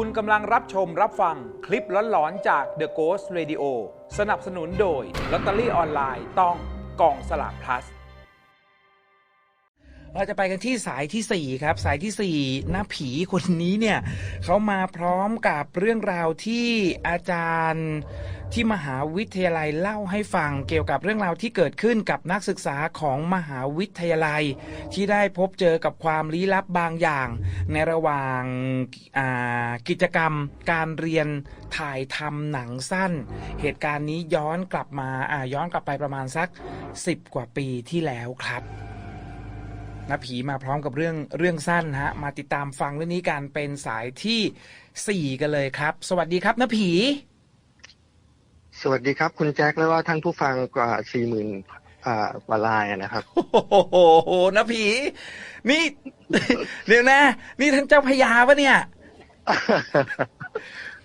คุณกำลังรับชมรับฟังคลิปหลอนๆจาก The Ghost Radio สนับสนุนโดยลอตเตอรี่ออนไลน์ต้องกองสลาก plus เราจะไปกันที่สายที่ 4 ครับ สายที่ 4 หน้าผีคนนี้เนี่ยเขามาพร้อมกับเรื่องราวที่อาจารย์ที่มหาวิทยาลัยเล่าให้ฟังเกี่ยวกับเรื่องราวที่เกิดขึ้นกับนักศึกษาของมหาวิทยาลัย ที่ได้พบเจอกับความลี้ลับบางอย่าง ในระหว่างกิจกรรมการเรียนถ่ายทำหนังสั้น เหตุการณ์นี้ย้อนกลับมาอ่าย้อนกลับไปประมาณสัก 10 กว่าปีที่แล้วครับ นะผีมาพร้อมกับเรื่องเรื่องสั้นฮะมาติดตามฟังเรื่องนี้กันเป็นสายที่4กันเลยครับ สวัสดีครับนะผี สวัสดีครับ คุณแจ็คและว่าท่านผู้ฟังกว่าสี่หมื่นกว่าลายอะนะครับโอ้โหนะผี นี่ เดี๋ยวนะ นี่ท่านเจ้าพญาปะเนี่ย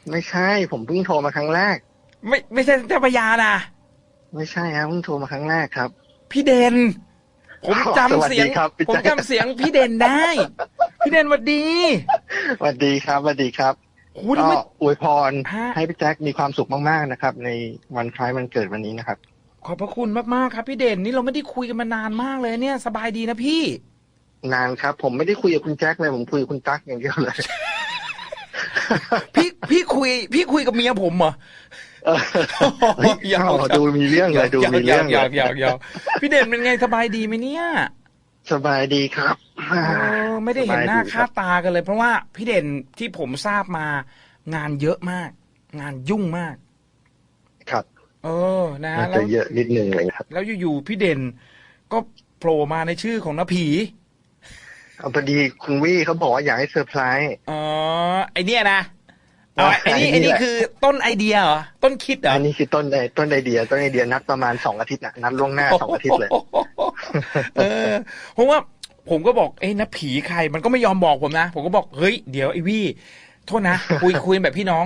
ไม่ใช่ ผมเพิ่งโทรมาครั้งแรก ไม่ไม่ใช่ท่านเจ้าพญานะไม่ใช่ครับเพิ่งโทรมาครั้งแรกครับ พี่เด่น ผมสจำวัสเสีดียงครับพี่ผมแจ๊คจำเสียงพี่เด่นได้ พี่เด่นหวัดดีสวัสดีครับสวัสดีครับโอ้โหก็ทำไมอวยพรฮะให้พี่แจ็คมีความสุขมากๆนะครับ ในวันคล้ายวันเกิดวันนี้นะครับ ขอบพระคุณมากๆครับ พี่เด่นนี่เราไม่ได้คุยกันมานานมากเลยเนี่ย สบายดีนะพี่ นานครับ ผมไม่ได้คุยกับคุณแจ็คเลยผมคุยกับคุณตั๊กอย่างเดียวเลยพี่พี่คุย พี่คุยกับเมียผมเหรอเออเฮ้ ยหยอกเอาดูมีเรื่องเลยดูมีเรื่องหยเลอกหยอกหยอกพี่เด่นเป็นไงสบายดีไหมเนี่ย สบายดีครับเออไม่ได้เห็นหน้าสบยดีค่ารับตากันเลย เพราะว่าพี่เด่นที่ผมทราบมา งานเยอะมาก งานยุ่งมาก ครับ เออ นะน่าแล้จะวเยอะนิดนึงเลยครับ แล้วอยู่ๆพี่เด่น ก็โผล่มาในชื่อของน้าผีเอาพอดีคุณวี่เขาบอกว่าอยากให้เซอร์ไพรส์อ๋อไอเนี้ยนะ อ๋อไอนี่ไอ้ไอนี่นี่แหละคือต้นไอเดียเหรอต้นคิดเหรออันนี้คือต้นไอต้นไอเดีย ต้นไอเดียนัดประมาณสองอาทิตย์นะนัดล่วงหน้าสองอาทิตย์เลยเออเพราะว่าผมก็บอกเอ้ยนะผีใครมันก็ไม่ยอมบอกผมนะ ผมก็บอกเฮ้ยเดี๋ยวไอ้วี่โทษนะคุยคุยแบบพี่น้อง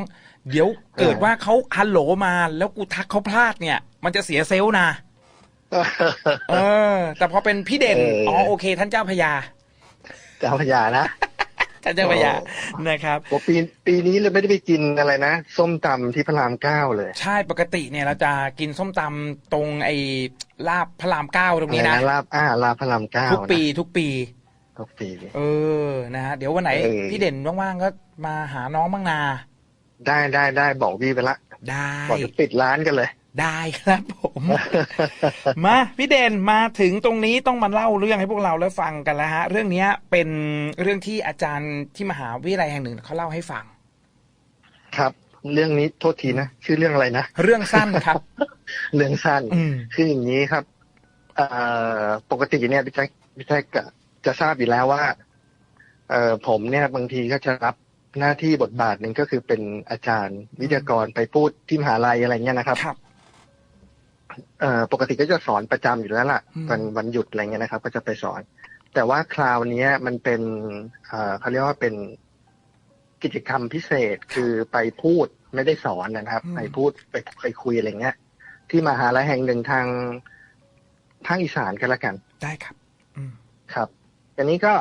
เดี๋ยวเกิดว่าเขาฮัลโหลมาแล้วกูทักเขาพลาดเนี่ย มันจะเสียเซลล์นะเออ แต่พอเป็นพี่เด่นเอออ๋อ๋อโอเค ท่านเจ้าพญาเจ้าพญานะ ท่านเจ้าพญาโอ้นะครับโอ้ปีปีนี้เลยไม่ได้ไปกินอะไรนะ ส้มตำที่พระรามเก้าเลย ใช่ปกติเนี่ยเราจะกินส้มตำตรงไอ้ลาบพระรามเก้าตรงนี้อะไรนะนะลาบอ่าลาบพระรามเก้าทุกปีนะทุกปีทุกปีเออนะฮะเดี๋ยววันไหนเออพี่เด่นว่างๆก็มาหาน้องบ้างนาได้ได้ได้บอกวี่ไปละได้บอกจะปิดร้านกันเลย ได้ครับผมมาพี่เด่นมาถึงตรงนี้ต้องมาเล่าเรื่องให้พวกเราแล้วฟังกันแล้วฮะ เรื่องเนี้ยเป็นเรื่องที่อาจารย์ที่มหาวิทยาลัยแห่งหนึ่งเขาเล่าให้ฟัง ครับ เรื่องนี้โทษทีนะชื่อเรื่องอะไรนะเรื่องสั้นครับ เรื่องสั้นอืมคืออย่างนี้ครับเอ่อปกติเนี่ยพี่แจ๊คพี่แจ๊คก็จะทราบอยู่แล้วว่าเอ่อผมเนี่ยบางทีก็จะรับหน้าที่บทบาทหนึ่งก็คือเป็นอาจารย์วิทยากรไปพูดที่มหาลัยอะไรเงี้ยนะครับครับเอ่อ ปกติก็จะสอนประจำอยู่แล้วล่ะอืมวันวันหยุดอะไรเงี้ยนะครับ ก็จะไปสอน แต่ว่าคราวเนี้ยมันเป็นเอ่อเขาเรียกว่าเป็นกิจกรรมพิเศษคือไปพูดไม่ได้สอนนะครับ ไปพูดไปไปคุยอะไรเงี้ย ที่มหาลัยแห่งหนึ่งทางภาคอีสานกันละกัน ได้ครับอืมครับอันนี้ก็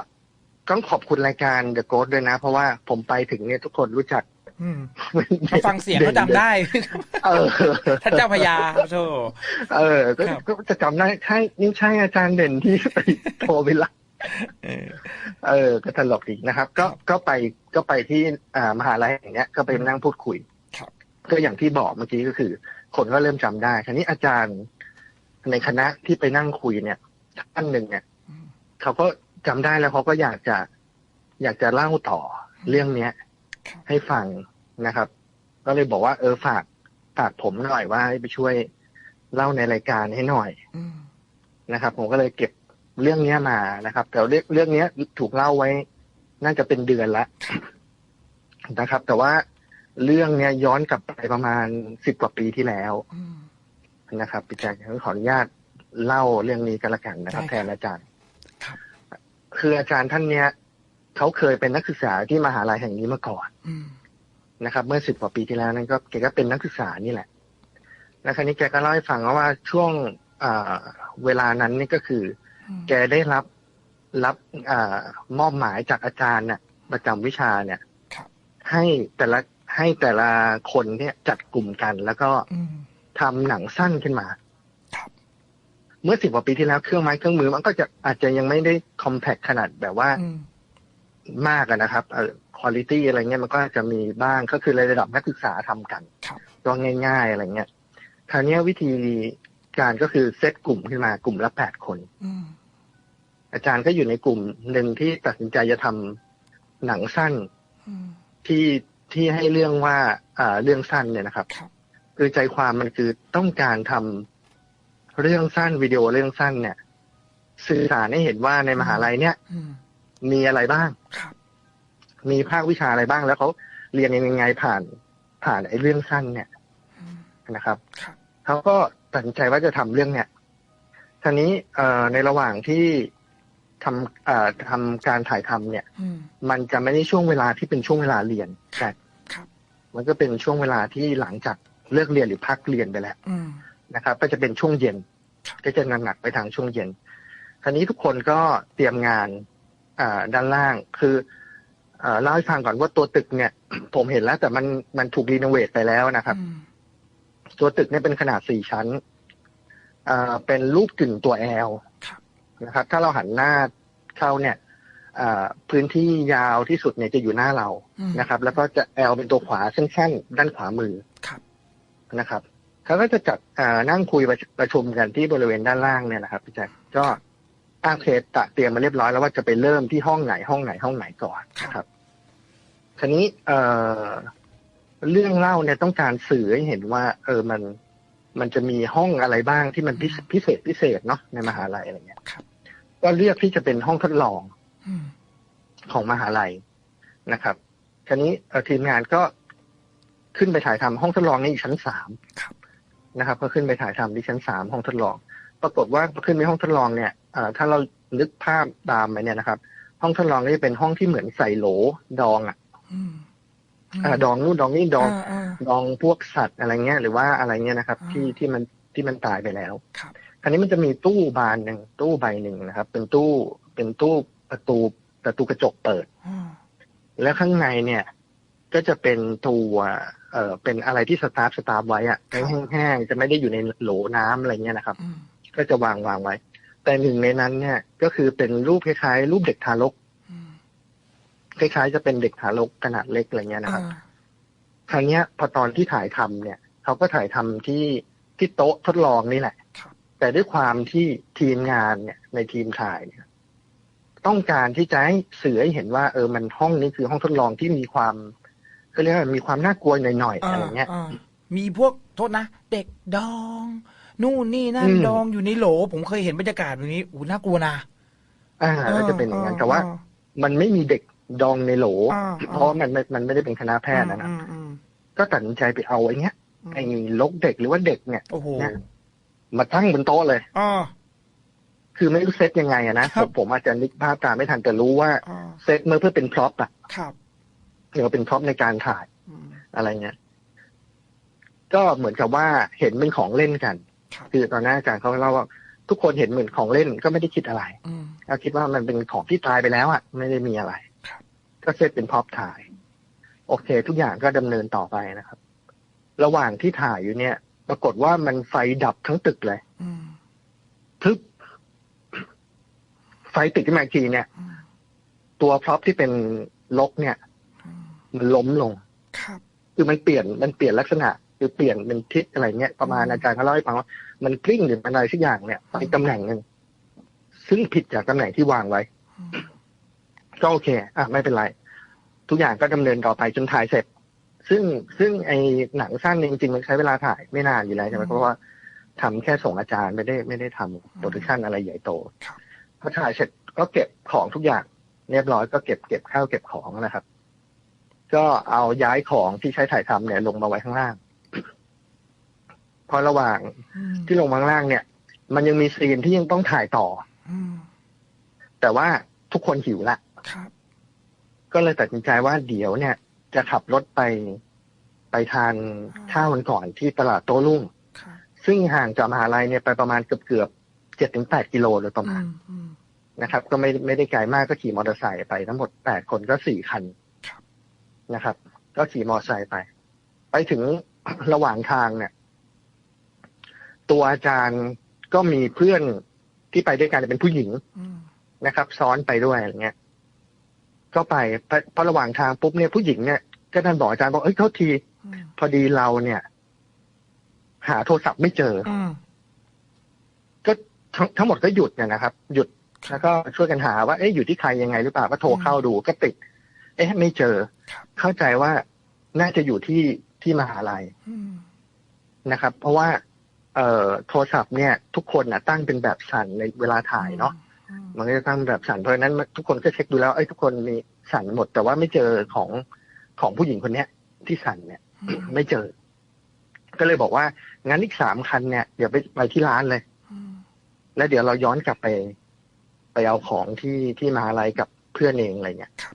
ต้องขอบคุณรายการ The Ghost ด้วยนะ เพราะว่าผมไปถึงเนี่ยทุกคนรู้จักอืมมา ฟังเสียงก็จำได้ เออท่านเจ้าพญาโธ่เออ ก็ครับก็จะจำได้ใช่นี่ใช่อาจารย์เด่นที่ไปโทรไปละเออเออก็ตลกดีนะครับ ก็ครับก็ไปก็ไปที่อ่ามหาลัยอย่างเงี้ย ก็ไปนั่งพูดคุยครับก็อย่างที่บอกเมื่อกี้ก็คือ คนก็เริ่มจำได้คราวนี้อาจารย์ในคณะที่ไปนั่งคุยเนี่ยท่านหนึ่งเนี่ยอืมเขาก็จำได้แล้วเขาก็อยากจะ อยากจะเล่าต่อเรื่องเนี้ยครับ ให้ฟังนะครับ ก็เลยบอกว่าเออฝากฝากผมหน่อยว่าให้ไปช่วยเล่าในรายการให้หน่อยอืมนะครับ ผมก็เลยเก็บเรื่องเนี้ยมานะครับ แต่เรื่องเรื่องเนี้ยถูกเล่าไว้ น่าจะเป็นเดือนละนะครับ แต่ว่าเรื่องเนี้ยย้อนกลับไปประมาณสิบกว่าปีที่แล้วอืมนะครับพี่แจ๊คขออนุญาตเล่าเรื่องนี้กันละกันนะครับได้แทครับนอาจารย์ครับคืออาจารย์ท่านเนี้ย เขาเคยเป็นนักศึกษาที่มหาลัยแห่งนี้มาก่อนอืมนะครับ เมื่อสิบกว่าปีที่แล้วนั่นก็แกก็เป็นนักศึกษานี่แหละแล้วคราวนี้แกก็เล่าให้ฟังว่าช่วงอ่าเวลานั้นนี่ก็คือ แกได้รับรับอามอบหมายจากอาจารย์เนี่ยประจำวิชาเนี่ยครับให้แต่ละให้แต่ละคนเนี่ยจัดกลุ่มกัน แล้วก็อืมทำหนังสั้นขึ้นมาครับเมื่อสิบกว่าปีที่แล้วเครื่องไม้เครื่องมือมันก็จะอาจจะยังไม่ได้คอมแพคขนาดแบบว่าอื มมากอะนะครับเออคุณภาพอะไรเงี้ยมันก็จะมีบ้างก็คือในระดับนักศึกษาทำกันครับก็ง่าย ๆอะไรเงี้ยคราวเนี้ยวิธีการก็คือเซตกลุ่มขึ้นมากลุ่มละแปดคนอืมอาจารย์ก็อยู่ในกลุ่มหนึ่งที่ตัดสินใจจะทำหนังสั้นอืมที่ที่ให้เรื่องว่าอ่าเรื่องสั้นเนี่ยนะครับครับคือใจความมันคือต้องการทำเรื่องสั้นวิดีโอเรื่องสั้นเนี่ย สื่อสารให้เห็นว่าในมหาลัยเนี่ยอื มมีอะไรบ้างครับมีภาควิชาอะไรบ้าง แล้วเขาเรียนยังไงผ่านผ่านไอ้เรื่องสั้นเนี่ยอืมนะครับครับเขาก็ตัดสินใจว่าจะทำเรื่องเนี่ยทีนี้เอ่อในระหว่างที่ทำเอ่อทำการถ่ายทำเนี่ยอืมมันจะไม่ได้ช่วงเวลาที่เป็นช่วงเวลาเรียนแต่ครับมันก็เป็นช่วงเวลาที่หลังจากเลิกเรียนหรือพักเรียนไปแล้วอืมนะครับ ก็จะเป็นช่วงเย็นครับก็จะหนักๆไปทางช่วงเย็นทีนี้ทุกคนก็เตรียมงานอ่า ด้านล่าง คือเอ่อเล่าให้ฟังก่อนว่าตัวตึกเนี่ย ผมเห็นแล้ว แต่มันมันถูกรีโนเวทไปแล้วนะครับอืมตัวตึกเนี่ยเป็นขนาดสี่ชั้นอ่าเป็นรูปกึ่งตัวแอลครับนะครับ ถ้าเราหันหน้าเข้าเนี่ยอ่าพื้นที่ยาวที่สุดเนี่ยจะอยู่หน้าเราอืมนะครับ แล้วก็จะแอลเป็นตัวขวาสั้นๆด้านขวามือครับนะครับเขาก็จะจัดอ่านั่งคุยประประชุมกันที่บริเวณด้านล่างเนี่ยนะครับพี่แจ็คก็ อ้างเคตะเตรียมมาเรียบร้อยแล้วว่าจะไปเริ่มที่ห้องไหนห้องไหนห้องไหนก่อนนะครับทีนี้เอ่อเรื่องเล่าเนี่ยต้องการสื่อให้เห็นว่า เออมันมันจะมีห้องอะไรบ้างที่มันพิเศษพิเศษพิเศษเนาะในมหาลัยอะไรเงี้ยครับก็เลือกที่จะเป็นห้องทดลองอืมของมหาลัยนะครับทีนี้เอ่อทีมงานก็ขึ้นไปถ่ายทำห้องทดลองนี้อยู่ชั้นสามครับนะครับ ก็ขึ้นไปถ่ายทำที่ชั้นสามห้องทดลอง ปรากฏว่าพอขึ้นไปห้องทดลองเนี่ยเอ่อ ถ้าเรานึกภาพตามไปเนี่ยนะครับ ห้องทดลองก็จะเป็นห้องที่เหมือนใส่โหลดองอะอืมอ่าดองนู่นดองนี่ดองาาดองพวกสัตว์อะไรเงี้ย หรือว่าอะไรเงี้ยนะครับอ่าที่ที่มันที่มันตายไปแล้วครับคราวนี้มันจะมีตู้บานหนึ่งตู้ใบหนึ่งนะครับ เป็นตู้เป็นตู้ประตูประตูกระจกเปิดอืมแล้วข้างในเนี่ย ก็จะเป็นตัวเอ่อเป็นอะไรที่สตาร์ฟสตาร์ฟไว้อะแห้งๆจะไม่ได้อยู่ในโหลน้ำอะไรเงี้ยนะครับอืมก็จะวางวางไว้ แต่หนึ่งในนั้นเนี่ย ก็คือเป็นรูปคล้ายๆรูปเด็กทารกอืมคล้ายๆจะเป็นเด็กทารกขนาดเล็กอะไรเงี้ยนะครับอ่าครั้งเนี้ยพอตอนที่ถ่ายทำเนี่ยเขาก็ถ่ายทำที่ที่โต๊ะทดลองนี่แหละครับแต่ด้วยความที่ทีมงานเนี่ย ในทีมถ่ายเนี่ย ต้องการที่จะให้สื่อให้เห็นว่าเออมันห้องนี้คือห้องทดลองที่มีความก็เรียกว่ามีความน่ากลัวหน่อยๆอะไรเงี้ยามีพวกโทษนะ เด็กดอง นู่นนี่นั่นอืมดองอยู่ในโหล ผมเคยเห็นบรรยากาศแบบนี้อู้น่ากลัวนะอ่าก็จะเป็นอย่างนั้นอ่แต่ว่า มันไม่มีเด็กดองในโหลอ่าเพราะว่ามันไม่มันไม่ได้เป็นคณะแพทย์นะนะอืมอืมก็ตัดสินใจไปเอาไอ้เนี้ยอืมไอ้ลกเด็กหรือว่าเด็กเนี่ยโอ้โหเนี่ยมาตั้งบนโต๊ะเลยอ่าคือไม่รู้เซตยังไงอะนะครับผมผมอาจจะนึกภาพตามไม่ทันแต่รู้ว่าอ่าเซตเมื่อเพื่อเป็นพร็อพอะครับหรือว่าเป็นพร็อพในการถ่ายอืมอะไรเงี้ยก็เหมือนกับว่าเห็นเป็นของเล่นกัน ครับคือตอนหน้าอาจารย์เขาเล่าว่าทุกคนเห็นเหมือนของเล่นก็ไม่ได้คิดอะไรอืมก็คิดว่ามันเป็นของที่ตายไปแล้วอะไม่ได้มีอะไรครับก็เซตเป็นพร็อพถ่าย โอเค ทุกอย่างก็ดำเนินต่อไปนะครับ ระหว่างที่ถ่ายอยู่เนี่ย ปรากฏว่ามันไฟดับทั้งตึกเลยอืมทึบไฟติดขึ้นมาอีกทีเนี่ยอืมตัวพร็อพที่เป็นลกเนี่ยอืมมันล้มลงครับคือมันเปลี่ยนมันเปลี่ยนลักษณะ คือเปลี่ยนเป็นทิศอะไรเงี้ยประมาณอืมอาจารย์เขาเล่าให้ฟังว่า มันกลิ้งหรืออะไรสักอย่างเนี่ยไปตำแหน่งหนึ่งซึ่งผิดจากตำแหน่งที่วางไว้อืมก็โอเค อะไม่เป็นไร ทุกอย่างก็ดำเนินต่อไปจนถ่ายเสร็จ ซึ่งซึ่งไอหนังสั้นเนี่ยจริงๆมันใช้เวลาถ่ายไม่นานอยู่แล้วใช่ไหมเพราะว่าทำแค่ส่งอาจารย์ไม่ได้ไม่ได้ทำโปรดักชันอะไรใหญ่โตครับพอถ่ายเสร็จก็เก็บของทุกอย่างเรียบร้อยก็เก็บเก็บข้าวเก็บของนะครับ ก็เอาย้ายของที่ใช้ถ่ายทำเนี่ยลงมาไว้ข้างล่างพ อระหว่างอืมที่ลงมาข้างล่างเนี่ย มันยังมีซีนที่ยังต้องถ่ายต่ออืมแต่ว่าทุกคนหิวละครับก็เลยตัดสินใจว่าเดี๋ยวเนี่ย จะขับรถไปไปทานข้าววันก่อนที่ตลาดโต้รุ่งครับซึ่งห่างจากมหาลัยเนี่ยไปประมาณเกือบเกือบเจ็ดถึงแปดกิโลโดยประมาณอืมอืมนะครับ ก็ไม่ไม่ได้ไกลมากก็ขี่มอเตอร์ไซค์ไปทั้งหมดแปดคนก็สี่คันครับนะครับ ก็ขี่มอไซค์ไป ไปถึงระหว่างทางเนี่ย ตัวอาจารย์ก็มีเพื่อนที่ไปด้วยกันเป็นผู้หญิงอืมนะครับ ซ้อนไปด้วยอะไรเงี้ยก็ไปพอพอระหว่างทางปุ๊บเนี่ยผู้หญิงเนี่ยก็ท่านบอกอาจารย์บอกเอ้ยโทษทีอืมพอดีเราเนี่ย หาโทรศัพท์ไม่เจออืมก็ทั้งทั้งหมดก็หยุดเนี่ยนะครับ หยุดแล้วก็ช่วยกันหาว่าเอ๊ะอยู่ที่ใครยังไงหรือเปล่าก็โทรเข้าดูก็ติด เอ๊ะ ไม่เจอครับเข้าใจว่าน่าจะอยู่ที่ที่มหาลัยอืมนะครับ เพราะว่า เอ่อโทรศัพท์เนี่ยทุกคนนะตั้งเป็นแบบสั่นในเวลาถ่ายเนาะอืมมันก็จะตั้งแบบสั่นเพราะฉะนั้นทุกคนก็เช็คดูแล้วเอ้ยทุกคนมีสั่นหมด แต่ว่าไม่เจอของของผู้หญิงคนเนี้ย ที่สั่นเนี่ยอืมไม่เจอ ก็เลยบอกว่างั้นอีกสามคันเนี่ยเดี๋ยวไปไปที่ร้านเลยอืมแล้วเดี๋ยวเราย้อนกลับไป ไปเอาของที่ที่มหาลัยกับเพื่อนเองอะไรเงี้ยครับ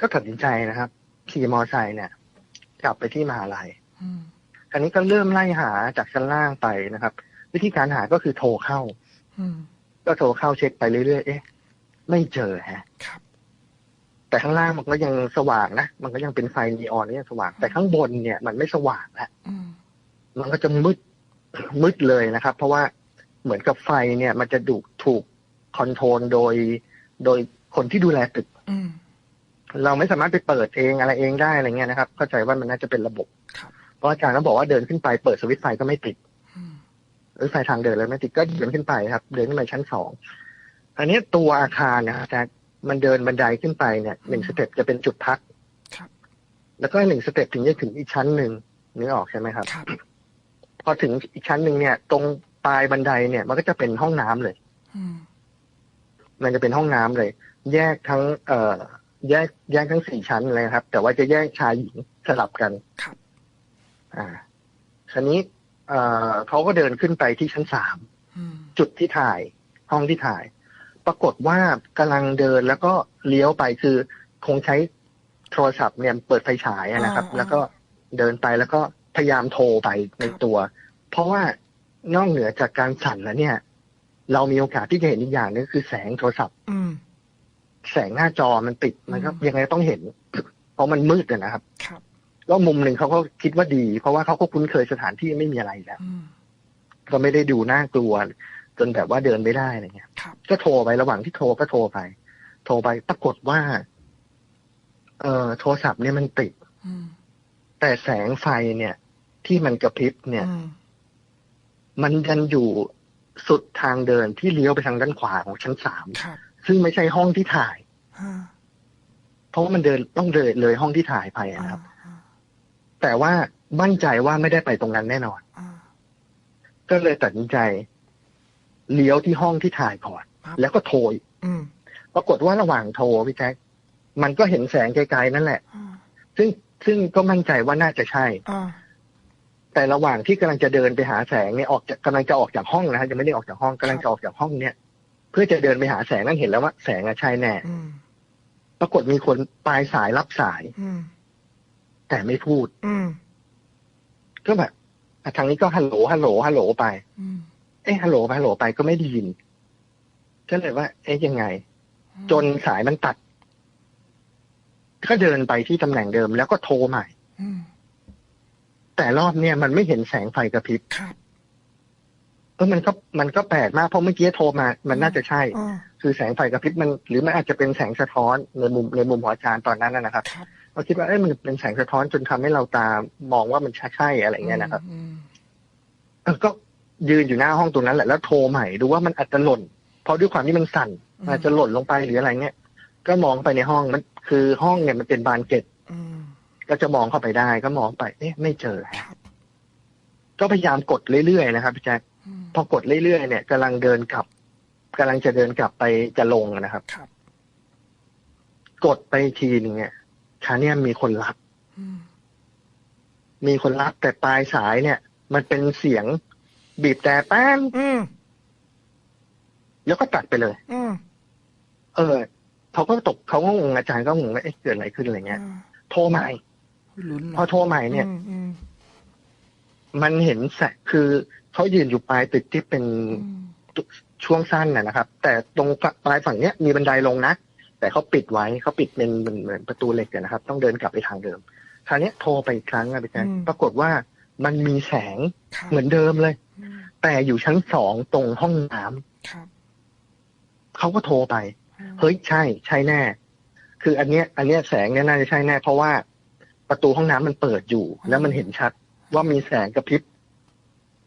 ก็ตัดสินใจนะครับขี่มอไซค์เนี่ย กลับไปที่มหาลัย อืมอันนี้ก็เริ่มไล่หาจากชั้นล่างไปนะครับ วิธีการหาก็คือโทรเข้าอืมก็โทรเข้าเช็คไปเรื่อยๆเอ๊ะ ไม่เจอฮะครับ แต่ข้างล่างมันก็ยังสว่างนะมันก็ยังเป็นไฟนีออนนี่ยังสว่าง แต่ข้างบนเนี่ย มันไม่สว่างแล้วอืมมันก็จะมืดมืดเลยนะครับ เพราะว่าเหมือนกับไฟเนี่ย มันจะดูถูกคอนโทรลโดย โดยคนที่ดูแลตึกอืมเราไม่สามารถไปเปิดเองอะไรเองได้อะไรเงี้ยนะครับ เข้าใจว่ามันน่าจะเป็นระบบค รับเพราะอาจารย์ก็บอกว่าเดินขึ้นไปเปิดสวิตช์ไฟก็ไม่ติดอืมหรือไฟทางเดินเลยไม่ติดก็เดินขึ้นไปครับ เดินขึ้นไปชั้นสองอันนี้ตัวอาคารนะอาจารย์มันเดินบันไดขึ้นไปเนี่ยหนึ่งสเต็ปจะเป็นจุดพักครับแล้วก็หนึ่งสเต็ปถึงจะถึงอีกชั้นหนึ่งนึกออกใช่ไหมครับครับ พอถึงอีกชั้นหนึ่งเนี่ย ตรงปลายบันไดเนี่ย มันก็จะเป็นห้องน้ำเลยอืมมันจะเป็นห้องน้ำเลย แยกทั้ง เอ่อ แยกแยกทั้งสี่ชั้นเลยครับ แต่ว่าจะแยกชายหญิงสลับกันครับ อ่าทีนี้เอ่อเขาก็เดินขึ้นไปที่ชั้นสามอืมจุดที่ถ่ายห้องที่ถ่าย ปรากฏว่ากำลังเดินแล้วก็เลี้ยวไปคือคงใช้โทรศัพท์เนี่ยเปิดไฟฉายอะนะครับ แล้วก็เดินไปแล้วก็พยายามโทรไปในตัว เพราะว่านอกเหนือจากการสั่นแล้วเนี่ย เรามีโอกาสที่จะเห็นอีกอย่างนึงคือแสงโทรศัพท์อืมแสงหน้าจอมันติดมันก็อืมยังไงต้องเห็น เพราะมันมืดอะนะครับครับ ก็มุมหนึ่งเขาก็คิดว่าดี เพราะว่าเขาก็คุ้นเคยสถานที่ไม่มีอะไรแล้วอืมก็ไม่ได้ดูน่ากลัว จนแบบว่าเดินไม่ได้อะไรเงี้ยครับก็โทรไประหว่างที่โทรก็โทรไป โทรไปปรากฏว่า เอ่อโทรศัพท์เนี่ยมันติดอืมแต่แสงไฟเนี่ย ที่มันกระพริบเนี่ยอืมมันยันอยู่สุดทางเดินที่เลี้ยวไปทางด้านขวาของชั้นสามครับซึ่งไม่ใช่ห้องที่ถ่ายอ่าเพราะว่ามันเดินต้องเดินเลยห้องที่ถ่ายไปนะครับอ่า แต่ว่ามั่นใจว่าไม่ได้ไปตรงนั้นแน่นอนอ่าก็เลยตัดสินใจ เลี้ยวที่ห้องที่ถ่ายก่อนครับแล้วก็โทรอีกอืมปรากฏว่าระหว่างโทรพี่แจ๊คมันก็เห็นแสงไกลๆนั่นแหละอ่าซึ่งซึ่งก็มั่นใจว่าน่าจะใช่อ่าแต่ระหว่างที่กำลังจะเดินไปหาแสงเนี่ยออกจากกำลังจะออกจากห้องนะฮะยังไม่ได้ออกจากห้องกำลังจะออกจากห้องเนี่ย เพื่อจะเดินไปหาแสงนั่นเห็นแล้วว่าแสงอะใช่แน่อืมปรากฏมีคนปลายสายรับสายอืม แต่ไม่พูด อืมก็แบบอะทางนี้ก็ฮัลโหลฮัลโหลฮัลโหลไปอืมเอ๊ะฮัลโหลไปฮัลโหลไปก็ไม่ได้ยิน ก็เลยว่า เอ๊ะยังไง จนสายมันตัด ก็เดินไปที่ตำแหน่งเดิมแล้วก็โทรใหม่อืมแต่รอบเนี่ยมันไม่เห็นแสงไฟกระพริบครับเออมันก็มันก็แปลกมากเพราะเมื่อกี้โทรมา มันน่าจะใช่อ่าคือแสงไฟกระพริบมัน หรือมันอาจจะเป็นแสงสะท้อนในมุมในมุมของอาจารย์ตอนนั้นนะนะครับครับ เราคิดว่าเอ้ยมันเป็นแสงสะท้อนจนทำให้เราตามองว่ามันใช่อะไรเงี้ยนะครับอืมเออก็ยืนอยู่หน้าห้องตรงนั้นแหละแล้วโทรใหม่ดูว่ามันอาจจะหล่น เพราะด้วยความที่มันสั่นอืมอาจจะหล่นลงไปหรืออะไรเงี้ยก็มองไปในห้องมันคือห้องเนี่ยมันเป็นบานเกล็ดอืมก็จะมองเข้าไปได้ก็มองไปเอ๊ะไม่เจอคฮะรับก็พยายามกดเรื่อยๆนะครับพี่แจ๊คอืมพอกดเรื่อยๆเนี่ยกำลังเดินกลับกำลังจะเดินกลับไปจะลงนะครับครับกดไปทีหนึงเนี่ย คราวเนี้ยมีคนรับอืมมีคนรับแต่ปลายสายเนี่ย มันเป็นเสียงบีบแต่แป้นอืมแล้วก็ตัดไปเลยอืมเออเขาก็ตกเขาก็งงอาจารย์ก็งงว่าเอ๊ะเกิดอะไรขึ้นอะไรเงี้ยอ่าโทรใหม่ลุ้นนะพอโทรใหม่เนี่ยอืมอืมมันเห็นแสงคือเขายืนอยู่ปลายตึกที่เป็นอืมช่วงสั้นนะนะครับ แต่ตรงปลายฝั่งเนี้ยมีบันไดลงนะ แต่แต่เขาปิดไว้เขาปิดเป็นเหมือนเหมือนประตูเหล็กอะนะครับ ต้องเดินกลับไปทางเดิม คราวเนี้ยโทรไปอีกครั้งอะพี่แจ๊คอืมปรากฏว่ามันมีแสงครับเหมือนเดิมเลยอืมแต่อยู่ชั้นสองตรงห้องน้ำครับเขาก็โทรไปอืมเฮ้ยใช่ ใช่แน่ คืออันเนี้ย อันเนี้ยแสงเนี่ยน่าจะใช่แน่ เพราะว่าประตูห้องน้ำมันเปิดอยู่ แล้วมันเห็นชัดว่ามีแสงกระพริบ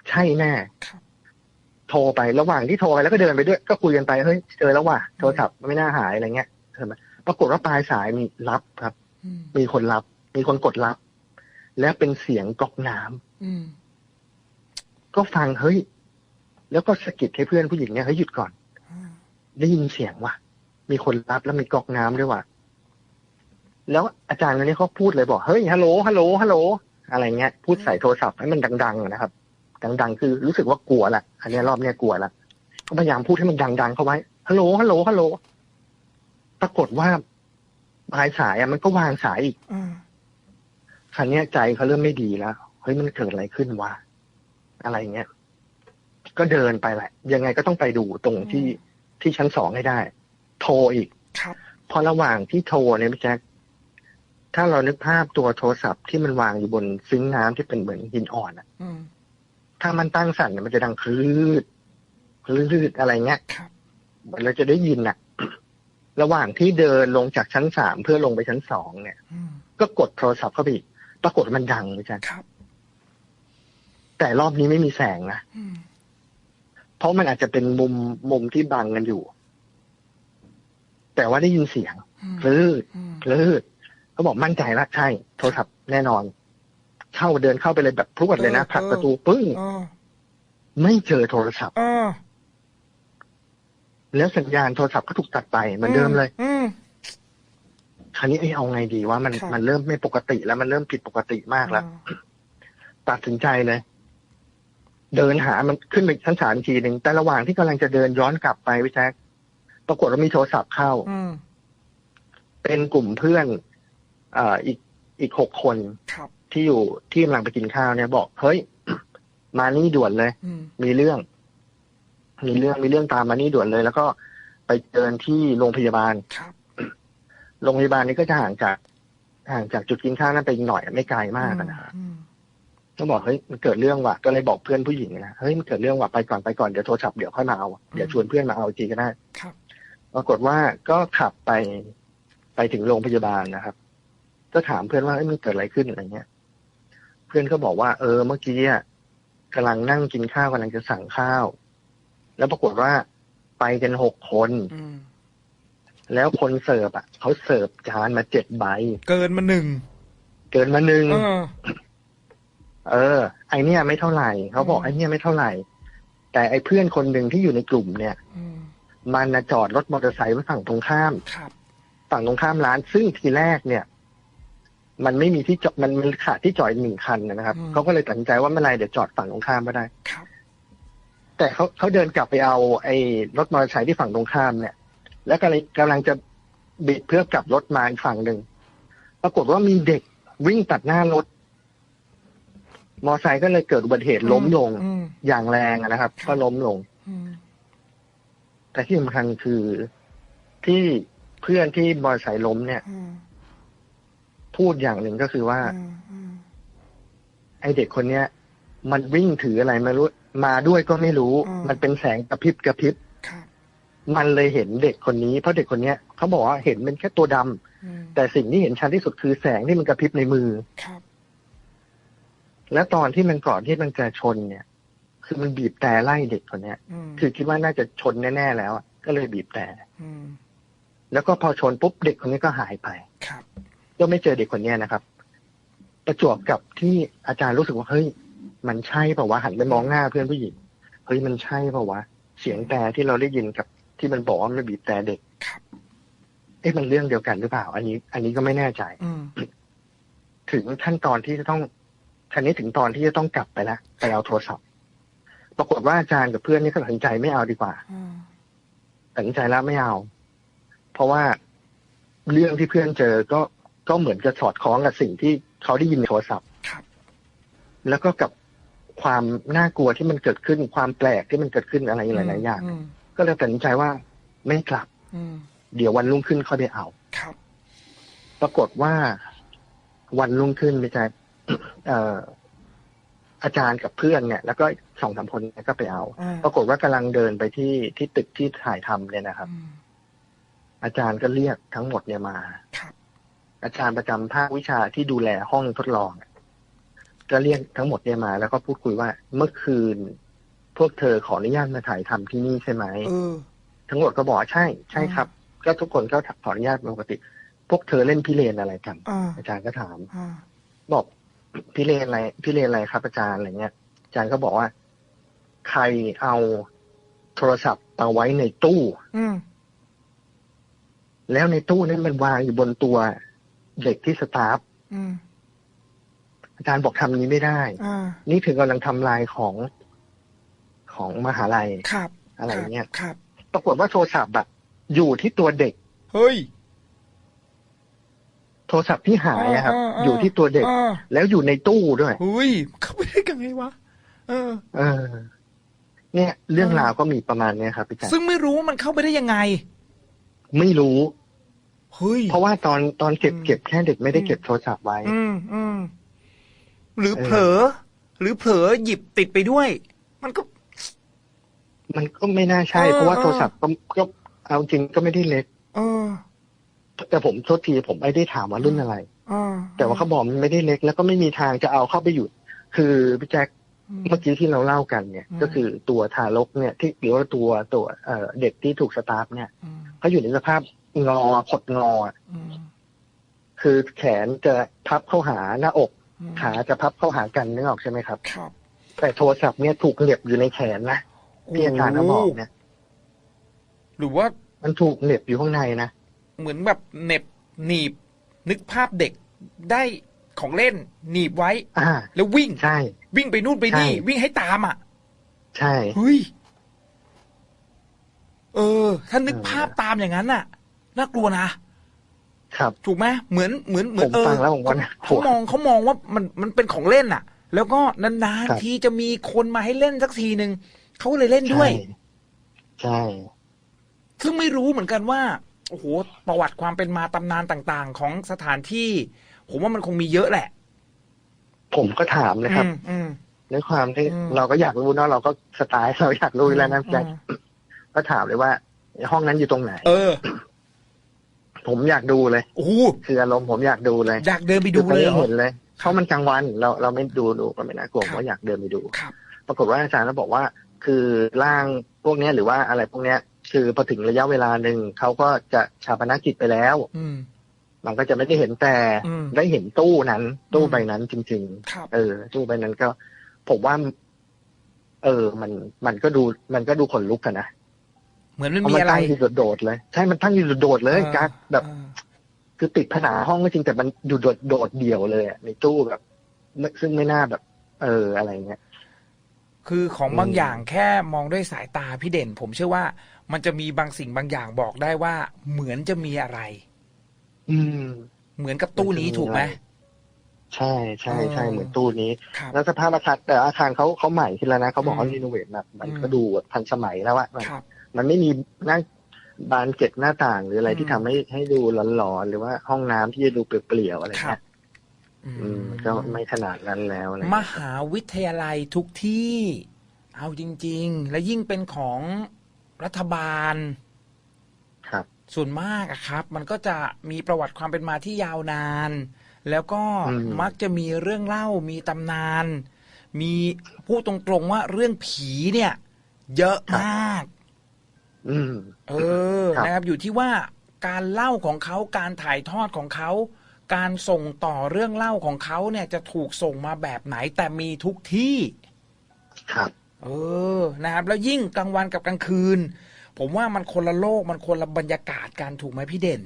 ใช่แน่ครับโทรไประหว่างที่โทรไปแล้วก็เดินไปด้วย ก็คุยกันไปเฮ้ยเจอแล้วว่ะโทรศัพท์ไม่น่าหายอะไรเงี้ย เห็นไหมปรากฏว่าปลายสายมีรับครับอืมมีคนรับ มีคนกดรับ แล้วเป็นเสียงก๊อกน้ำอืมก็ฟังเฮ้ย แล้วก็สะกิดให้เพื่อนผู้หญิงเนี่ยเฮ้ยหยุดก่อนอืมได้ยินเสียงว่ะ มีคนรับแล้วมีก๊อกน้ำด้วยว่ะแล้วอาจารย์คนนี้เขาพูดเลยบอกเฮ้ยฮัลโหลฮัลโหลฮัลโหลอะไรเงี้ย พูดใส่โทรศัพท์ให้มันดังๆนะครับ ดัง ๆ คือรู้สึกว่ากลัวแหละอันเนี้ยรอบเนี้ยกลัวละก็พยายามพูดให้มันดัง ๆ เข้าไว้ฮัลโหลฮัลโหลฮัลโหล ปรากฏว่าปลายสายอะมันก็วางสายอีกอืมครั้นี้ยใจเขาเริ่มไม่ดีแล้วเฮ้ยมันเกิดอะไรขึ้นวะอะไรเงี้ยก็เดินไปแหละ ยังไงก็ต้องไปดูตรงที่ที่ชั้นสองให้ได้ โทรอีกครับพอระหว่างที่โทรเนี่ยพี่แจ๊คถ้าเรานึกภาพตัวโทรศัพท์ที่มันวางอยู่บนซิงค์น้ำที่เป็นเหมือนหินอ่อนอะอืมถ้ามันตั้งสั่นเนี่ยมันจะดังคลืดคลืดอะไรเงี้ยครับเหมือนเราจะได้ยินอะ ระหว่างที่เดินลงจากชั้นสามเพื่อลงไปชั้นสองเนี่ยอืมก็กดโทรศัพท์เข้าไปอีกปรากฏว่ามันดังพี่แจ๊คครับแต่รอบนี้ไม่มีแสงนะอืมเพราะมันอาจจะเป็นมุมมุมที่บังกันอยู่ แต่ว่าได้ยินเสียงอืมคลืดอืมคลืดเขาบอกมั่นใจละใช่ โทรศัพท์แน่นอน เข้าเดินเข้าไปเลยแบบพรวดเลยนะผลักประตูปึ้งอ๋อไม่เจอโทรศัพท์อ๋อ แล้วสัญญาณโทรศัพท์ก็ถูกตัดไปเหมือนเดิมเลย อืม คราวนี้เอ้ยเอาไงดีว่ามันครับมันเริ่มไม่ปกติแล้วมันเริ่มผิดปกติมากแล้ว ตัดสินใจเลย เดินหามันขึ้นไปชั้นสามอีกทีหนึ่งแต่ระหว่างที่กำลังจะเดินย้อนกลับไปพี่แจ๊คปรากฏว่ามีโทรศัพท์เข้า อืม เป็นกลุ่มเพื่อนอ่าอีกอีกหกคนครับ ที่อยู่ที่กำลังไปกินข้าวเนี่ยบอก เฮ้ย มานี่ด่วนเลย อืม มีเรื่อง มีเรื่องมีเรื่องตามมานี่ด่วนเลย แล้วก็ไปเจอที่โรงพยาบาลครับโรงพยาบาลนี้ก็จะห่างจาก ห่างจากจุดกินข้าวนั้นไปอีกหน่อยไม่ไกลมากอะนะฮะอืมก็บอกเฮ้ยมันเกิดเรื่องว่ะก็เลยบอกเพื่อนผู้หญิงนะเฮ้ยมันเกิดเรื่องว่ะไปก่อนไปก่อนเดี๋ยวโทรศัพท์เดี๋ยวค่อยมาเอาเดี๋ยวชวนเพื่อนมาเอาอีกทีก็ได้ครับปรากฏว่าก็ขับไปไปถึงโรงพยาบาลนะครับ ก็ถามเพื่อนว่าเอ้ยมันเกิดอะไรขึ้นอะไรเงี้ย เพื่อนก็บอกว่าเออเมื่อกี้อะกำลังนั่งกินข้าวกำลังจะสั่งข้าว แล้วปรากฏว่าไปกันหกคนอืมแล้วคนเสิร์ฟอะเขาเสิร์ฟจานมาเจ็ดใบ เกินมาหนึ่งเกินมาหนึ่งเออเออไอเนี้ยไม่เท่าไหร่เขาบอกอืมไอเนี้ยไม่เท่าไหร่ แต่ไอเพื่อนคนหนึ่งที่อยู่ในกลุ่มเนี่ยอืมมันน่ะจอดรถมอเตอร์ไซค์ไว้ฝั่งตรงข้ามครับฝั่งตรงข้ามร้าน ซึ่งทีแรกเนี่ย มันไม่มีที่จอดมันมันขาดที่จอดอีกหนึ่งคันนะครับอืมเขาก็เลยตัดสินใจว่าไม่เป็นไรเดี๋ยวจอดฝั่งตรงข้ามก็ได้ครับ แต่เขาเขาเดินกลับไปเอาไอ้รถมอเตอร์ไซค์ที่ฝั่งตรงข้ามเนี่ย แล้วก็เลยกำลังจะบิดเพื่อกลับรถมาอีกฝั่งหนึ่งปรากฏว่ามีเด็กวิ่งตัดหน้ารถ มอเตอร์ไซค์ก็เลยเกิดอุบัติเหตุล้มลงอืมอย่างแรงอะนะครับครับ ก็ล้มลงอืมแต่ที่สำคัญคือที่เพื่อนที่มอเตอร์ไซค์ล้มเนี่ยอืมพูดอย่างหนึ่งก็คือว่าอืมอืมไอเด็กคนเนี้ย มันวิ่งถืออะไรไม่รู้ มาด้วยก็ไม่รู้อืมมันเป็นแสงกระพริบกระพริบครับมันเลยเห็นเด็กคนนี้เพราะเด็กคนเนี้ยเขาบอกว่าเห็นเป็นแค่ตัวดำอืมแต่สิ่งที่เห็นชัดที่สุดคือแสงที่มันกระพริบในมือครับและตอนที่มันก่อนที่มันจะชนเนี่ย คือมันบีบแต่ไล่เด็กคนเนี้ยอืมคือคิดว่าน่าจะชนแน่ๆแล้วอะก็เลยบีบแต่อืมแล้วก็พอชนปุ๊บเด็กคนนี้ก็หายไปครับ ก็ไม่เจอเด็กคนเนี้ยนะครับ ประจวบกับที่อาจารย์รู้สึกว่าเฮ้ย มันใช่เปล่าวะหันไปมองหน้าเพื่อนผู้หญิงเฮ้ยมันใช่เปล่าวะเสียงแต่ที่เราได้ยินกับที่มันบอกว่ามันบีบแต่เด็กครับเอ๊ะมันเรื่องเดียวกันหรือเปล่า อันนี้ อันนี้ก็ไม่แน่ใจอืมถึงขั้นตอนที่จะต้องทันนี้ถึงตอนที่จะต้องกลับไปแล้วไปเอาโทรศัพท์ปรากฏว่าอาจารย์กับเพื่อนนี่ก็ตัดสินใจไม่เอาดีกว่าอืมตัดสินใจแล้วไม่เอา เพราะว่าเรื่องที่เพื่อนเจอก็ก็เหมือนจะสอดคล้องกับสิ่งที่เขาได้ยินในโทรศัพท์ครับแล้วก็กับ ความน่ากลัวที่มันเกิดขึ้นความแปลกที่มันเกิดขึ้นอะไรหลายๆอย่างอืมก็เลยตัดสินใจว่าไม่กลับอืมเดี๋ยววันรุ่งขึ้นค่อยไปเอาครับ ปรากฏว่าวันรุ่งขึ้นพี่แจ๊คเอ่ออาจารย์กับเพื่อนเนี่ย แล้วก็สองสามคนเนี่ยก็ไปเอาอ่าปรากฏว่ากำลังเดินไปที่ที่ตึกที่ถ่ายทำเนี่ยนะครับอืมอาจารย์ก็เรียกทั้งหมดเนี่ยมาครับอาจารย์ประจำภาควิชาที่ดูแลห้องทดลองอะ ก็เรียกทั้งหมดเนี่ยมา แล้วก็พูดคุยว่าเมื่อคืน พวกเธอขออนุญาตมาถ่ายทำที่นี่ใช่ไหมเออทั้งหมดก็บอกว่าใช่ ใช่ครับ ก็ทุกคนก็ขออนุญาตปกติ พวกเธอเล่นพิเรนอะไรกันอ่าอาจารย์ก็ถามอ่าบอกพิเรนอะไรพิเรนอะไรครับอาจารย์อะไรเงี้ยอาจารย์ก็บอกว่า ใครเอาโทรศัพท์มาไว้ในตู้อืมแล้วในตู้นั้นมันวางอยู่บนตัวเด็กที่สตาฟ อืมอาจารย์บอกทำนี้ไม่ได้อ่านี่ถึงกำลังทำลายของของมหาลัยครับ อะไรเงี้ยครับ ปรากฏว่าโทรศัพท์อะอยู่ที่ตัวเด็ก เฮ้ย โทรศัพท์ที่หายอะครับอ่าอ่าอยู่ที่ตัวเด็กอ่าแล้วอยู่ในตู้ด้วยเฮ้ยเข้าไปได้ยังไงวะเออ เออ เนี่ย เรื่องอ่ารราวก็มีประมาณเนี้ยครับพี่แจ๊คซึ่งไม่รู้ว่ามันเข้าไปได้ยังไง ไม่รู้เฮ้ยเพราะว่าตอนตอนเก็บอืมเก็บแค่เด็กไม่ได้อืมเก็บโทรศัพท์ไว้ อืมอืม หรือเออเผลอ หรือเผลอหยิบติดไปด้วย มันก็ มันก็ไม่น่าใช่เออเพราะว่าเออโทรศัพท์ก็ก็เอาจริงก็ไม่ได้เล็กเออแต่ผมโทษทีผมไม่ได้ถามว่ารุ่นอะไรเออแต่ว่าเขาบอกมันไม่ได้เล็ก แล้วก็ไม่มีทางจะเอาเข้าไปอยู่คือพี่แจ็คมเมื่อกี้ที่เราเล่ากันเนี่ยอืมก็คือตัวทารกเนี่ย ที่หรือว่าตัวตัวเอ่อเด็กที่ถูกสตาร์ฟเนี่ยอืมเขาอยู่ในสภาพงอขดงออะอืมคือแขนจะพับเข้าหาหน้าอกอืม ขาจะพับเข้าหากันนึกออกใช่ไหมครับครับ แต่โทรศัพท์เนี่ยถูกเหน็บอยู่ในแขนนะที่อาจารย์เขาบอกเนี่ย หรือว่ามันถูกเหน็บอยู่ข้างในนะเหมือนแบบเหน็บหนีบ นึกภาพเด็กได้ของเล่น หนีบไว้ อ่า แล้ววิ่งใช่ วิ่งไปนู่นไปนี่ใช่วิ่งให้ตามอะ ใช่เฮ้ยเออ ถ้านึกเออภาพตามอย่างนั้นน่ะ น่ากลัวนะ ครับ ถูกไหมเหมือนเหมือนเหมืผอนมเออฟังแล้วผมว่าน่ากเขาลัวมองเขามองว่ามันมันเป็นของเล่นอะ แล้วก็นานครับๆทีจะมีคนมาให้เล่นสักทีหนึ่งเขาเลยเล่นด้วยใช่ใช่ ซึ่งไม่รู้เหมือนกันว่าโอ้โหประวัติความเป็นมาตำนานต่างๆ ของสถานที่ ผมว่ามันคงมีเยอะแหละ ผมก็ถามนะครับอืมอืมด้วยความที่อืมเราก็อยากรู้เนาะเราก็สไตล์เราอยากรู้อยู่แล้วนะแจ็คอืมก็ถามเลยว่าห้องนั้นอยู่ตรงไหน เออ ผมอยากดูเลยโอ้โหคืออารมณ์ผมอยากดูเลย อยากเดินไปคืดูอตอนเลยนี้เหรอเห็นเลยเพราะมันกลางวันเราเราไม่ดูดูก็ไม่น่ากลัวครับผมก็อยากเดินไปดูครับปรากฏว่าอาจารย์ก็บอกว่า คือร่างพวกเนี้ยหรือว่าอะไรพวกเนี้ยคือพอถึงระยะเวลาหนึ่งเขาก็จะชาปนกิจไปแล้วอืมมันก็จะไม่ได้เห็นแต่อืมได้เห็นตู้นั้น ตู้อืมใบนั้นจริงครับๆเออ ตู้ใบนั้นก็ ผมว่า เออ มันมันก็ดูมันก็ดูขนลุกกันนะ เหมือนมันเพราะมีมันอะไรตั้งอยู่โดดๆเลย ใช่มันตั้งอยู่โดดๆเลยออกักแบบเออคือติดผนังห้องก็จริงแต่มันอยู่โดดโดดเดี่ยวเลยอะในตู้แบบไม่ซึ่งไม่น่าแบบ เอออะไรเงี้ยคือของอืมบางอย่างแค่มองด้วยสายตาพี่เด่น ผมเชื่อว่า มันจะมีบางสิ่งบางอย่างบอกได้ว่า เหมือนจะมีอะไร อืม เหมือนกับตู้นี้ถูกไหมใช่ใช่ใช่เออเหมือนตู้นี้ครับแล้วสภาพอาคารแต่อาคารเขาเขาใหม่ขึ้นแล้วนะเขาบอกอืมเขารีโนเวทแบบมันอืมก็ดูแบบทันสมัยแล้วอะ มันครับมันไม่มีหน้าบานเกล็ดหน้าต่างหรืออะไรอืมที่ทำให้ให้ดูหลอนๆหรือว่าห้องน้ำที่จะดูเปลี่ยวๆอะไรครัเงี้บยอืมมันก็ไม่ขนาดนั้นแล้วอะไรมเงี้ยหาวิทยาลัยทุกที่ เอาจริง ๆ และยิ่งเป็นของรัฐบาล ครับ ส่วนมากอะครับ มันก็จะมีประวัติความเป็นมาที่ยาวนาน แล้วก็อืมมักจะมีเรื่องเล่ามีตำนาน มีพูดตรงๆว่าเรื่องผีเนี่ย เยอะมาก อืมเออครับนะครับ อยู่ที่ว่าการเล่าของเขาการถ่ายทอดของเขา การส่งต่อเรื่องเล่าของเขาเนี่ยจะถูกส่งมาแบบไหนแต่มีทุกที่ ครับ เออนะครับ แล้วยิ่งกลางวันกับกลางคืน ผมว่ามันคนละโลกมันคนละบรรยากาศกันถูกไหมพี่เด่น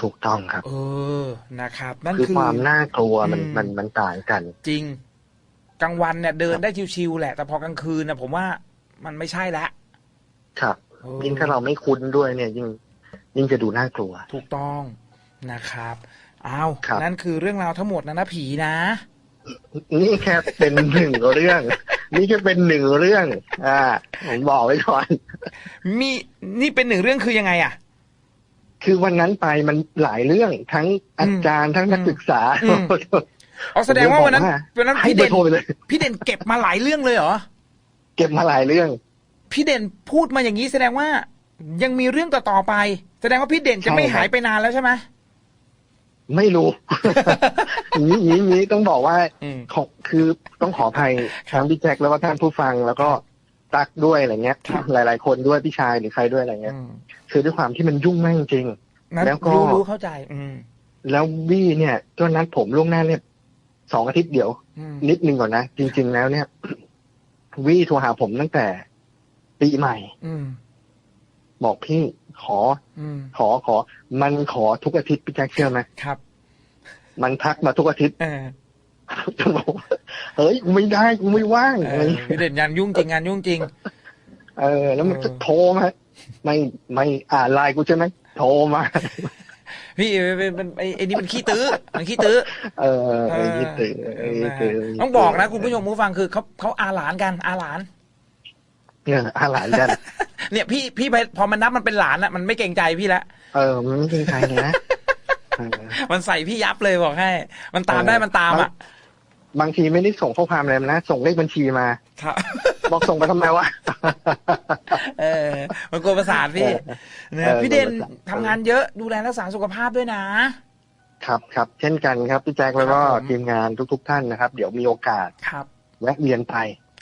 ถูกต้องครับ เออนะครับ นั่นคือคือความน่ากลัวมันอืมมันมันต่างกัน จริงกลางวันเนี่ยเดินครับได้ชิวๆแหละ แต่พอกลางคืนนะผมว่ามันไม่ใช่ละครับเออ ยิ่งถ้าเราไม่คุ้นด้วยเนี่ย ยิ่งยิ่งจะดูน่ากลัว ถูกต้องนะครับเอาครับนั่นคือเรื่องราวทั้งหมดนะนะผีนะนี่แค่เป็นหนึ่งเรื่อง นี่แค่เป็นหนึ่งเรื่อง อ่าผมบอกไว้ก่อน มีนี่เป็นหนึ่งเรื่องคือยังไง อะ คือวันนั้นไปมันหลายเรื่องทั้งอาจารย์ทั้งนักศึกษาอืมอ๋อแสดงว่าวันนั้นผมเลยบอกว่าวันนั้นให้พี่เบอเด่ร์นโทรไปเลยพี่เด่นเก็บมาหลายเรื่องเลยเหรอ เก็บมาหลายเรื่อง พี่เด่นพูดมาอย่างนี้แสดงว่ายังมีเรื่องต่อๆไป แสดงว่าพี่เด่นจะไม่ใช่ครับหายไปนานแล้วใช่ไหมไม่รู้นี้นี้นี้ต้องบอกว่าอืมขอคือต้องขออภัยทั้งพี่แจ็คแล้วก็ท่านผู้ฟังแล้วก็ตักด้วยอะไรเงี้ยครับหลาย ๆ คนด้วยพี่ชายหรือใครด้วยอะไรเงี้ยอืมคือด้วยความที่มันยุ่งมากจริงนั้นแล้วก็รู้รู้เข้าใจ อืมๆแล้ววี่เนี่ยก็นัดผมล่วงหน้าเนี่ยสองอาทิตย์เดียวอืมนิดนึงก่อนนะจริง ๆ แล้วเนี่ยวี่โทรหาผมตั้งแต่ ปีใหม่ อืมบอกพี่ขออืมขอขอ มันขอทุกอาทิตย์พี่แจ็คเชื่อไหมครับ มันทักมาทุกอาทิตย์เออจนบอกว่าเฮ้ยกูไม่ได้กูไม่ว่างเออพี่เด่นงานยุ่งจริงงานยุ่งจริง เออ แล้วมันเออจะโทรมาไม่ไม่อ่านไลน์กูใช่ไหมโทรมาพี่เป็นเป็นไอ้ไอ้นี่มันขี้ตื้อมันขี้ตื้อเออไอ้ยี่ตื่นไอ้ยี่ตื่นต้องบอกนะคุณผู้ชมผู้ฟังคือเขาเขาอาหลานกันอาหลาน เนี่ยอาหลานกันเนี่ยพี่พี่ไปพอมันนับมันเป็นหลานอะมันไม่เกรงใจพี่ละเออมันไม่ใช่ใครเลยนะเออมันใส่พี่ยับเลยบอกให้ มันตามได้มันตามอะ บางทีไม่ได้ส่งข้อความอะไรมานะ ส่งเลขบัญชีมาครับบอกส่งไปทำไมวะเออ มันกลัวประสาทพี่เออนะเออพี่เด่นกลัวประสาททำงานเยอะดูแลรักษาสุขภาพด้วยนะ ครับครับเช่นกันครับพี่แจ็คแล้วก็ครับผมทีมงานทุก ๆ ท่านนะครับ เดี๋ยวมีโอกาสครับแวะเวียนไป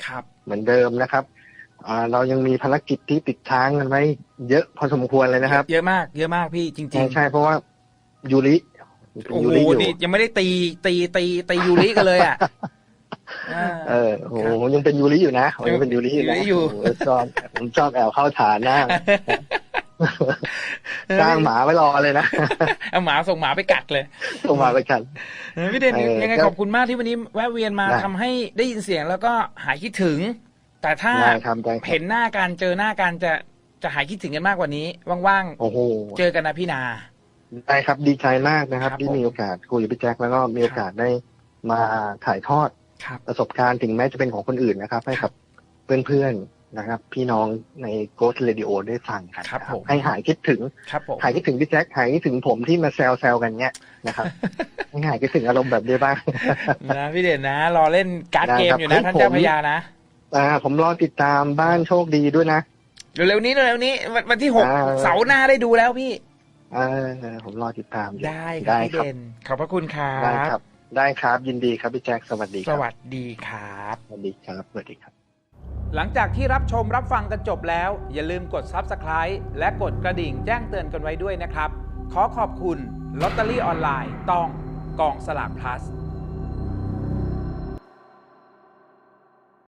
ครับ เหมือนเดิมนะครับอ่า เรายังมีภารกิจที่ติดค้างกันไว้เยอะพอสมควรเลยนะครับ เยอะมาก เยอะมากพี่จริงใช่ใช่เพราะว่ายูริๆโอ้ยูโหริอยู่นี่ยังไม่ได้ตีตีตีตียูริกันเลยอะาเออโอ้โหผมยังเป็นยูริอยู่นะผมยังเป็นยูริอยู่นะยูริอยู่โโหชอบผมชอบแอบเข้าฐานนะจ้างหมาไว้รอเลยนะเอาหมาส่งหมาไปกัดเลยส่งมาไปกันเออพี่เด่นเออยังไงก็ขอบคุณมากที่วันนี้แวะเวียนมาได้ทำให้ได้ยินเสียงแล้วก็หายคิดถึง แต่ถ้าได้ครับได้ครับเห็นหน้ากันเจอหน้ากันจะจะหายคิดถึงกันมากกว่านี้ ว่างโอ้โหๆเจอกันนะพี่นาได้ครับดีใจมากนะครับครับที่ผมมีโอกาสคุยกับพี่แจ็คแล้วก็มีโอกาสได้มาถ่ายทอดครับประสบการณ์ถึงแม้จะเป็นของคนอื่นนะครับ ให้กับเพื่อนๆนะครับ พี่น้องใน Ghost Radio ได้ฟังกันครับนะผมให้หายคิดถึงครับผมหายคิดถึงพี่แจ็คหายคิดถึงผมที่มาแซวแซวๆกันเนี้ยนะครับให้หายคิดถึงอารมณ์แบบนี้บ้างนะพี่เด่นนะ รอเล่นการ์ดได้เกมครับอยู่นะให้ท่านผมเจ้าพระยานะ อ่าผมรอติดตามบ้านโชคดีด้วยนะ เร็วๆนี้เร็วๆนี้วันวันที่หกอ่า เสาร์หน้าได้ดูแล้วพี่ อ่าผมรอติดตามอยู่ได้ครับได้พี่ครับเด่นขอบพระคุณครัได้คบรับได้ครับ ยินดีครับพี่แจ็คสวัสดีคสรับวัสดีครับ สวัสดีครับสวัสดีครับ หลังจากที่รับชมรับฟังกันจบแล้ว อย่าลืมกด Subscribe และกดกระดิ่งแจ้งเตือนกันไว้ด้วยนะครับ ขอขอบคุณลอตเตอรี่ออนไลน์ต้องกองสลาก plus